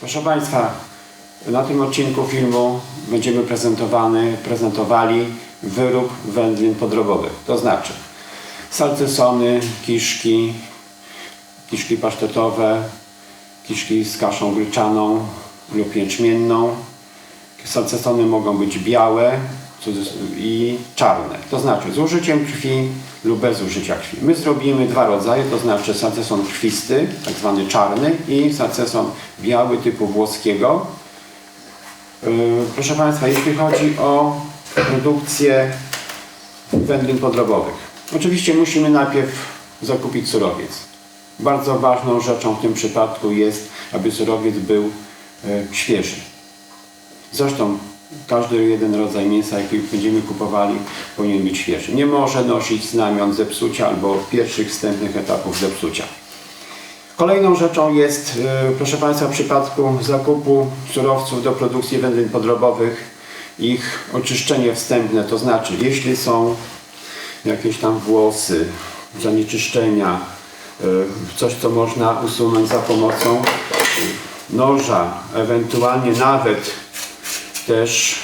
Proszę Państwa, na tym odcinku filmu będziemy prezentowany, prezentowali wyrób wędlin podrobowych. To znaczy salcesony, kiszki, kiszki pasztetowe, kiszki z kaszą gryczaną lub jęczmienną. Salcesony mogą być białe i czarne, to znaczy z użyciem krwi lub bez użycia krwi. My zrobimy dwa rodzaje, to znaczy salceson krwisty, tak zwany czarny i salceson biały typu włoskiego. Yy, Proszę Państwa, jeśli chodzi o produkcję wędlin podrobowych. Oczywiście musimy najpierw zakupić surowiec. Bardzo ważną rzeczą w tym przypadku jest, aby surowiec był e, świeży. Zresztą każdy jeden rodzaj mięsa, jaki będziemy kupowali, powinien być świeży. Nie może nosić znamion zepsucia albo pierwszych wstępnych etapów zepsucia. Kolejną rzeczą jest, e, proszę Państwa, w przypadku zakupu surowców do produkcji wędlin podrobowych, ich oczyszczenie wstępne, to znaczy jeśli są jakieś tam włosy, zanieczyszczenia, e, coś co można usunąć za pomocą noża, ewentualnie nawet też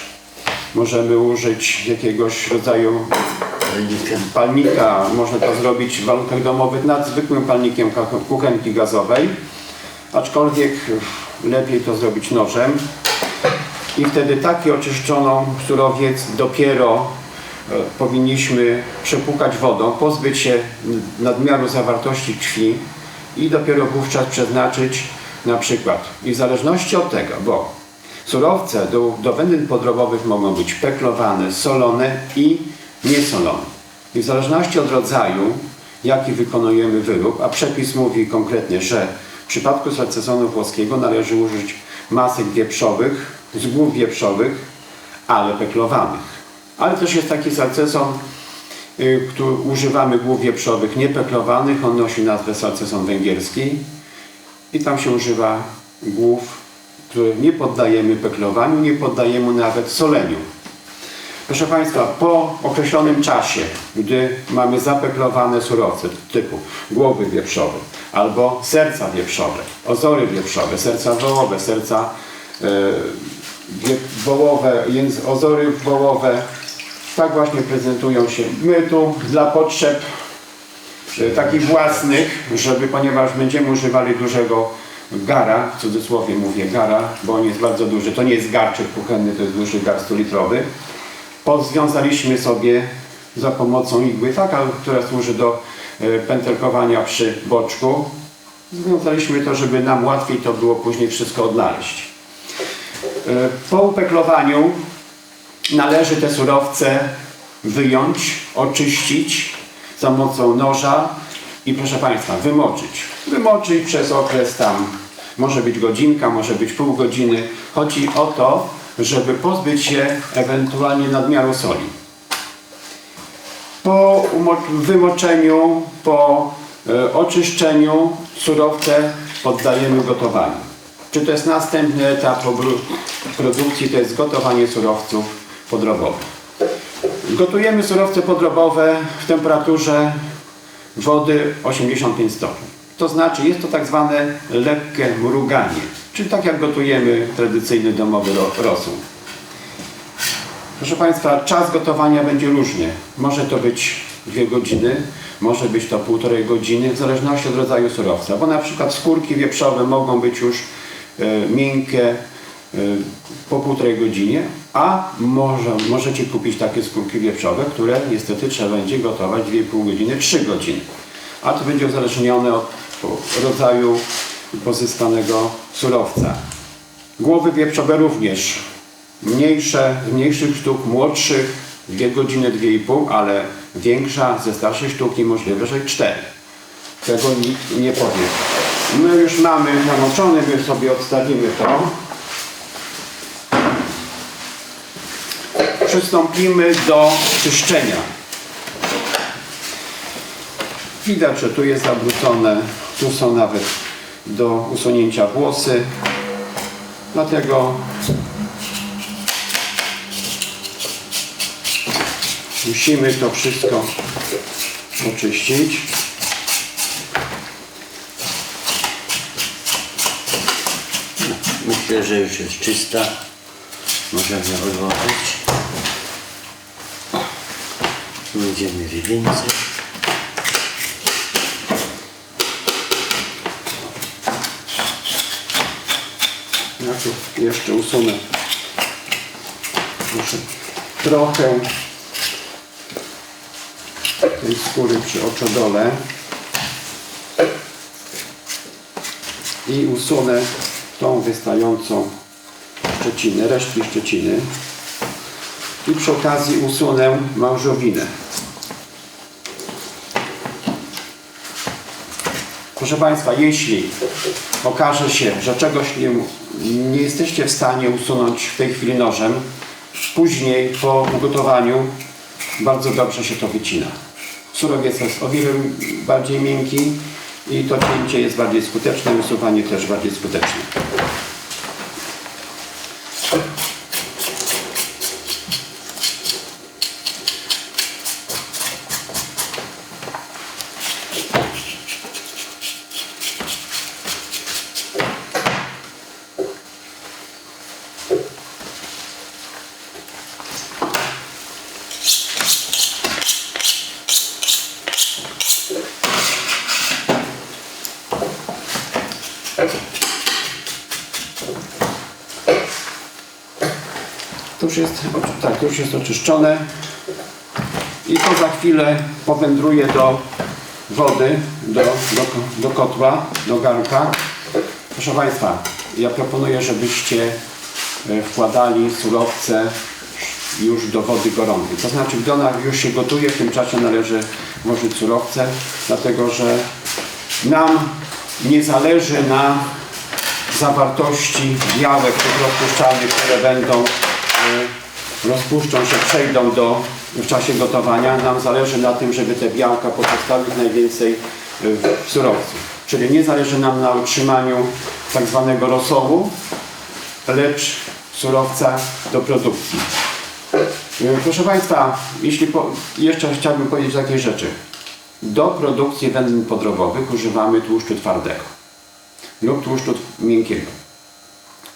możemy użyć jakiegoś rodzaju palnika. Można to zrobić w warunkach domowych nad zwykłym palnikiem kuchenki gazowej, aczkolwiek lepiej to zrobić nożem. I wtedy taki oczyszczoną surowiec dopiero e, powinniśmy przepłukać wodą, pozbyć się nadmiaru zawartości krwi i dopiero wówczas przeznaczyć na przykład. I w zależności od tego, bo surowce do, do wędlin podrobowych mogą być peklowane, solone i niesolone. I w zależności od rodzaju, jaki wykonujemy wyrób, a przepis mówi konkretnie, że w przypadku salcesonu włoskiego należy użyć masek wieprzowych, z głów wieprzowych, ale peklowanych. Ale też jest taki salceson, y, który używamy głów wieprzowych niepeklowanych, on nosi nazwę salceson węgierski i tam się używa głów, które nie poddajemy peklowaniu, nie poddajemy nawet soleniu. Proszę Państwa, po określonym czasie, gdy mamy zapeklowane surowce typu głowy wieprzowe albo serca wieprzowe, ozory wieprzowe, serca wołowe, serca wie- wołowe, ozory wołowe, tak właśnie prezentują się. My tu dla potrzeb e, takich własnych, żeby, ponieważ będziemy używali dużego gara, w cudzysłowie mówię gara, bo on jest bardzo duży, to nie jest garczyk kuchenny, to jest duży gar 100-litrowy. Pozwiązaliśmy sobie za pomocą igły, taka, która służy do e, pętelkowania przy boczku. Związaliśmy to, żeby nam łatwiej to było później wszystko odnaleźć. E, Po upeklowaniu należy te surowce wyjąć, oczyścić za pomocą noża i proszę Państwa, wymoczyć. Wymoczyć przez okres tam, może być godzinka, może być pół godziny. Chodzi o to, żeby pozbyć się ewentualnie nadmiaru soli. Po wymoczeniu, po e, oczyszczeniu surowce poddajemy gotowaniu. Czy to jest następny etap produkcji, to jest gotowanie surowców podrobowych. Gotujemy surowce podrobowe w temperaturze wody 85 stopni. To znaczy jest to tak zwane lekkie mruganie, czyli tak jak gotujemy tradycyjny domowy ro- rosół. Proszę Państwa, czas gotowania będzie różnie. Może to być dwie godziny, może być to półtorej godziny, w zależności od rodzaju surowca. Bo na przykład skórki wieprzowe mogą być już e, miękkie e, po półtorej godzinie, a może, możecie kupić takie skórki wieprzowe, które niestety trzeba będzie gotować 2,5 godziny, 3 godziny. A to będzie uzależnione od rodzaju pozyskanego surowca. Głowy wieprzowe również. Mniejsze, z mniejszych sztuk, młodszych 2 godziny, 2,5, ale większa ze starszej sztuki możliwe, że 4. Tego nikt nie powie. My już mamy namoczone, my sobie odstawimy to. Przystąpimy do czyszczenia. Widać, że tu jest zabrucone, tu są nawet do usunięcia włosy. Dlatego musimy to wszystko oczyścić. Myślę, że już jest czysta. Możemy odłożyć. Będziemy więcej. Ja tu jeszcze usunę. Proszę, trochę tej skóry przy oczodole i usunę tą wystającą szczecinę, resztki szczeciny. I przy okazji usunę małżowinę. Proszę Państwa, jeśli okaże się, że czegoś nie, nie jesteście w stanie usunąć w tej chwili nożem, później po ugotowaniu bardzo dobrze się to wycina. Surowiec jest o wiele bardziej miękki i to cięcie jest bardziej skuteczne, usuwanie też bardziej skuteczne. To już jest, tak, to już jest oczyszczone i to za chwilę powędruje do wody, do, do, do kotła, do garnka. Proszę Państwa, ja proponuję, żebyście e, wkładali surowce już do wody gorącej. To znaczy, gdy ona już się gotuje, w tym czasie należy włożyć surowce, dlatego że nam nie zależy na zawartości białek tych rozpuszczalnych, które będą y, rozpuszczą się, przejdą do, w czasie gotowania. Nam zależy na tym, żeby te białka pozostawić najwięcej y, w surowcu. Czyli nie zależy nam na utrzymaniu tak zwanego rosołu, lecz surowca do produkcji. Y, Proszę Państwa, jeśli po, jeszcze chciałbym powiedzieć takiej rzeczy. Do produkcji wędlin podrobowych używamy tłuszczu twardego lub tłuszczu miękkiego.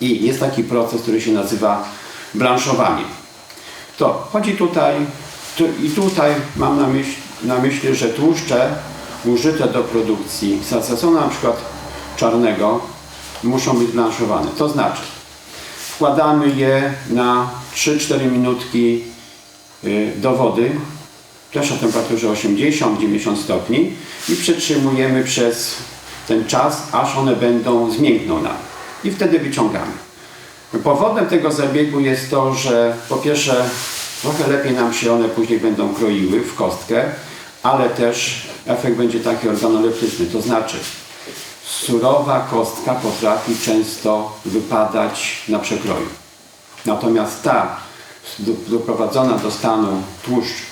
I jest taki proces, który się nazywa blanszowanie. To chodzi tutaj, tu, i tutaj mam na, myśl, na myśli, że tłuszcze użyte do produkcji salcesonu na przykład czarnego muszą być blanszowane. To znaczy, wkładamy je na 3-4 minutki y, do wody, też o temperaturze 80-90 stopni i przytrzymujemy przez ten czas, aż one będą zmiękną nam. I wtedy wyciągamy. Powodem tego zabiegu jest to, że po pierwsze trochę lepiej nam się one później będą kroiły w kostkę, ale też efekt będzie taki organoleptyczny, to znaczy surowa kostka potrafi często wypadać na przekroju. Natomiast ta do- doprowadzona do stanu tłuszcz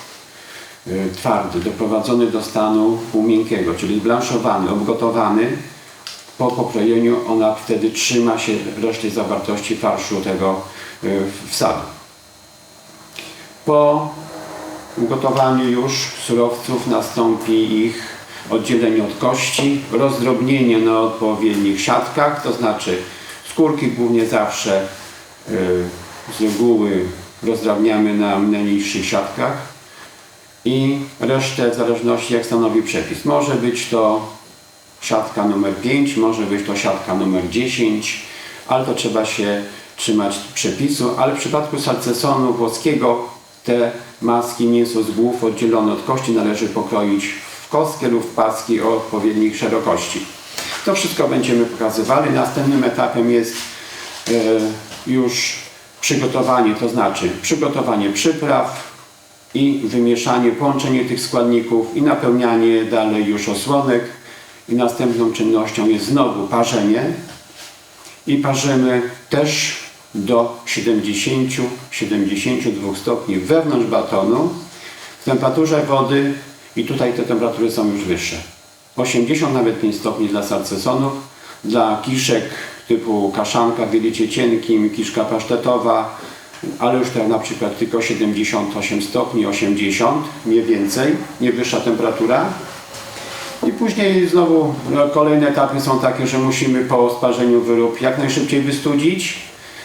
twardy, doprowadzony do stanu półmiękkiego, czyli blanszowany, obgotowany, po pokrojeniu ona wtedy trzyma się reszty zawartości farszu tego y, wsadu. Po ugotowaniu już surowców nastąpi ich oddzielenie od kości, rozdrobnienie na odpowiednich siatkach, to znaczy skórki głównie zawsze y, z reguły rozdrabniamy na najniższych siatkach i resztę w zależności jak stanowi przepis. Może być to siatka numer 5, może być to siatka numer 10, ale to trzeba się trzymać przepisu, ale w przypadku salcesonu włoskiego te maski mięso z głów oddzielone od kości należy pokroić w kostkę lub w paski o odpowiednich szerokości. To wszystko będziemy pokazywali. Następnym etapem jest e, już przygotowanie, to znaczy przygotowanie przypraw, i wymieszanie, połączenie tych składników i napełnianie dalej już osłonek. I następną czynnością jest znowu parzenie. I parzymy też do 70-72 stopni wewnątrz batonu w temperaturze wody i tutaj te temperatury są już wyższe. 80 nawet 5 stopni dla salcesonów, dla kiszek typu kaszanka w cienkim, kiszka pasztetowa, ale już teraz na przykład tylko 78 stopni, 80, nie więcej, nie wyższa temperatura. I później znowu no, kolejne etapy są takie, że musimy po sparzeniu wyrób jak najszybciej wystudzić,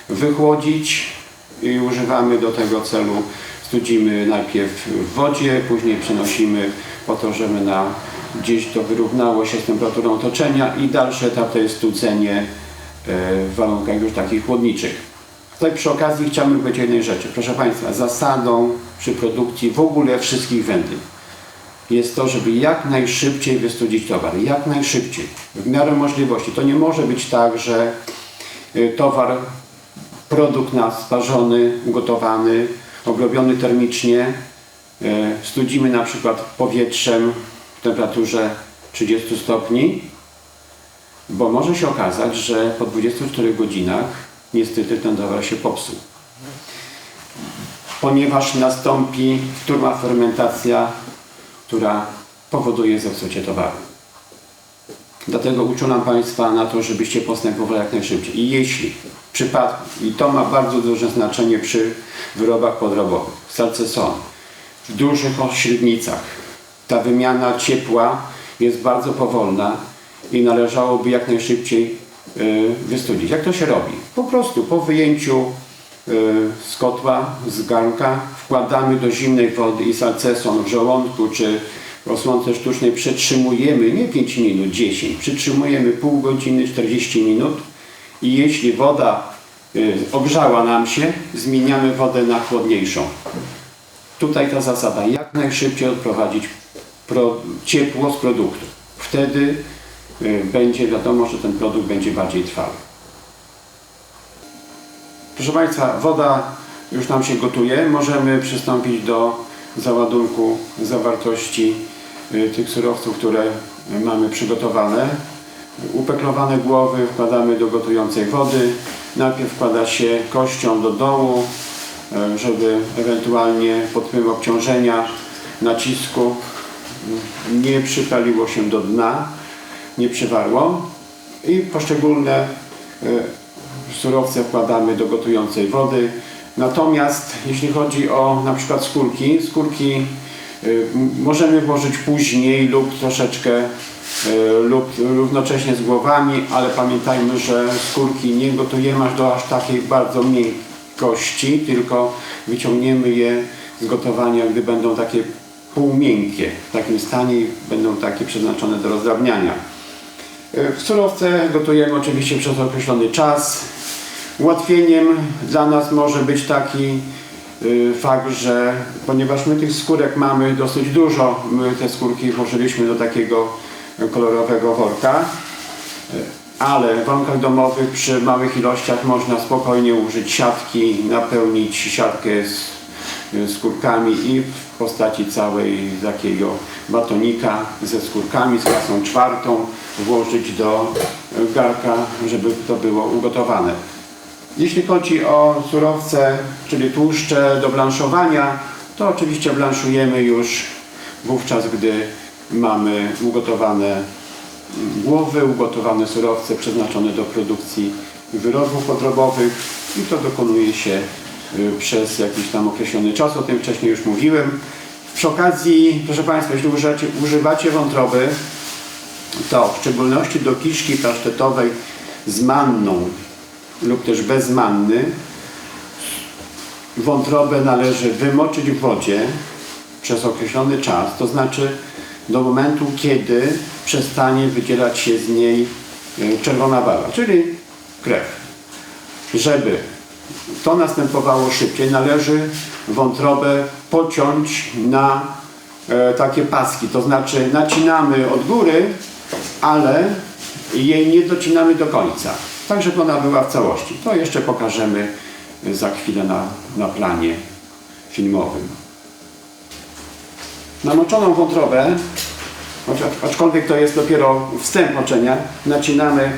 wychłodzić i używamy do tego celu. Studzimy najpierw w wodzie, później przenosimy po to, żeby na, gdzieś to wyrównało się z temperaturą otoczenia i dalszy etap to jest studzenie e, w warunkach już takich chłodniczych. Tutaj przy okazji chciałbym powiedzieć jednej rzeczy. Proszę Państwa, zasadą przy produkcji w ogóle wszystkich wędlin jest to, żeby jak najszybciej wystudzić towar. Jak najszybciej. W miarę możliwości. To nie może być tak, że y, towar, produkt nasz sparzony, ugotowany, obrobiony termicznie, y, studzimy na przykład powietrzem w temperaturze 30 stopni, bo może się okazać, że po 24 godzinach niestety ten towar się popsuł. Ponieważ nastąpi wtórna fermentacja która powoduje zepsucie towaru. Dlatego uczulam Państwa na to, żebyście postępowali jak najszybciej. I jeśli w przypadku, i to ma bardzo duże znaczenie przy wyrobach podrobowych, salceson, w dużych średnicach, ta wymiana ciepła jest bardzo powolna i należałoby jak najszybciej wystudzić. Jak to się robi? Po prostu po wyjęciu y, z kotła, z garnka wkładamy do zimnej wody i salceson w żołądku czy w osłonce sztucznej przetrzymujemy nie 5 minut, 10, przytrzymujemy pół godziny, 40 minut i jeśli woda y, ogrzała nam się, zmieniamy wodę na chłodniejszą. Tutaj ta zasada, jak najszybciej odprowadzić pro, ciepło z produktu. Wtedy y, będzie wiadomo, że ten produkt będzie bardziej trwały. Proszę Państwa, woda już nam się gotuje. Możemy przystąpić do załadunku zawartości y, tych surowców, które mamy przygotowane. Upeklowane głowy wkładamy do gotującej wody. Najpierw wkłada się kością do dołu, y, żeby ewentualnie pod wpływem obciążenia, nacisku y, nie przypaliło się do dna, nie przywarło. I poszczególne y, surowce wkładamy do gotującej wody. Natomiast jeśli chodzi o na przykład skórki, skórki m- możemy włożyć później lub troszeczkę y, lub równocześnie z głowami, ale pamiętajmy, że skórki nie gotujemy aż do aż takiej bardzo miękkości, tylko wyciągniemy je z gotowania, gdy będą takie półmiękkie w takim stanie i będą takie przeznaczone do rozdrabniania. W surowce gotujemy oczywiście przez określony czas. Ułatwieniem dla nas może być taki y, fakt, że ponieważ my tych skórek mamy dosyć dużo, my te skórki włożyliśmy do takiego kolorowego worka, ale w warunkach domowych przy małych ilościach można spokojnie użyć siatki, napełnić siatkę z y, skórkami i w postaci całej takiego batonika ze skórkami, z klasą czwartą włożyć do garka, żeby to było ugotowane. Jeśli chodzi o surowce, czyli tłuszcze do blanszowania, to oczywiście blanszujemy już wówczas, gdy mamy ugotowane głowy, ugotowane surowce przeznaczone do produkcji wyrobów podrobowych i to dokonuje się y, przez jakiś tam określony czas, o tym wcześniej już mówiłem. Przy okazji, proszę Państwa, jeśli używacie, używacie wątroby, to w szczególności do kiszki pasztetowej z manną lub też bez manny wątrobę należy wymoczyć w wodzie przez określony czas, to znaczy do momentu, kiedy przestanie wydzielać się z niej y, czerwona barwa, czyli krew. Żeby to następowało szybciej, należy wątrobę pociąć na e, takie paski, to znaczy nacinamy od góry, ale jej nie docinamy do końca, tak żeby ona była w całości. To jeszcze pokażemy za chwilę na, na planie filmowym. Namoczoną wątrobę, aczkolwiek to jest dopiero wstęp moczenia, nacinamy,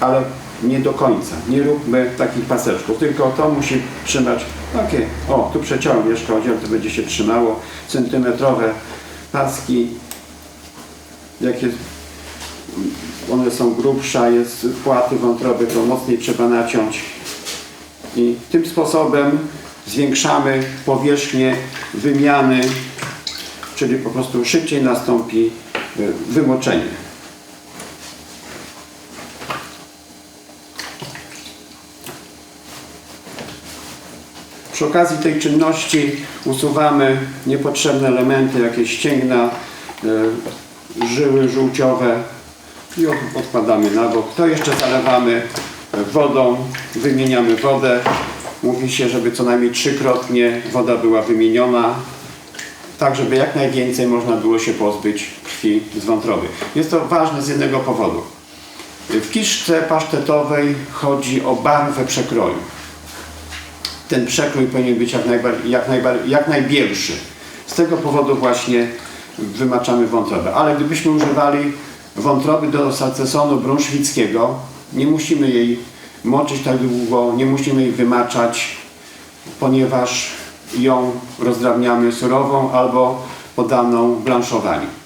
ale nie do końca. Nie róbmy takich paseczków, tylko to musi trzymać takie, o tu przeciąłem jeszcze chodzi, to będzie się trzymało, centymetrowe paski, jakie one są grubsze, jest płaty wątroby, to mocniej trzeba naciąć. I tym sposobem zwiększamy powierzchnię wymiany czyli po prostu szybciej nastąpi y, wymoczenie. Przy okazji tej czynności usuwamy niepotrzebne elementy, jakieś ścięgna, y, żyły żółciowe i od- odkładamy na bok. To jeszcze zalewamy wodą, wymieniamy wodę. Mówi się, żeby co najmniej trzykrotnie woda była wymieniona, tak żeby jak najwięcej można było się pozbyć krwi z wątroby. Jest to ważne z jednego powodu. W kiszce pasztetowej chodzi o barwę przekroju ten przekrój powinien być jak, najbar- jak, najbar- jak najbielszy. Z tego powodu właśnie wymaczamy wątrobę. Ale gdybyśmy używali wątroby do salcesonu brunszwickiego, nie musimy jej moczyć tak długo, nie musimy jej wymaczać, ponieważ ją rozdrabniamy surową albo podaną blanszowaniu.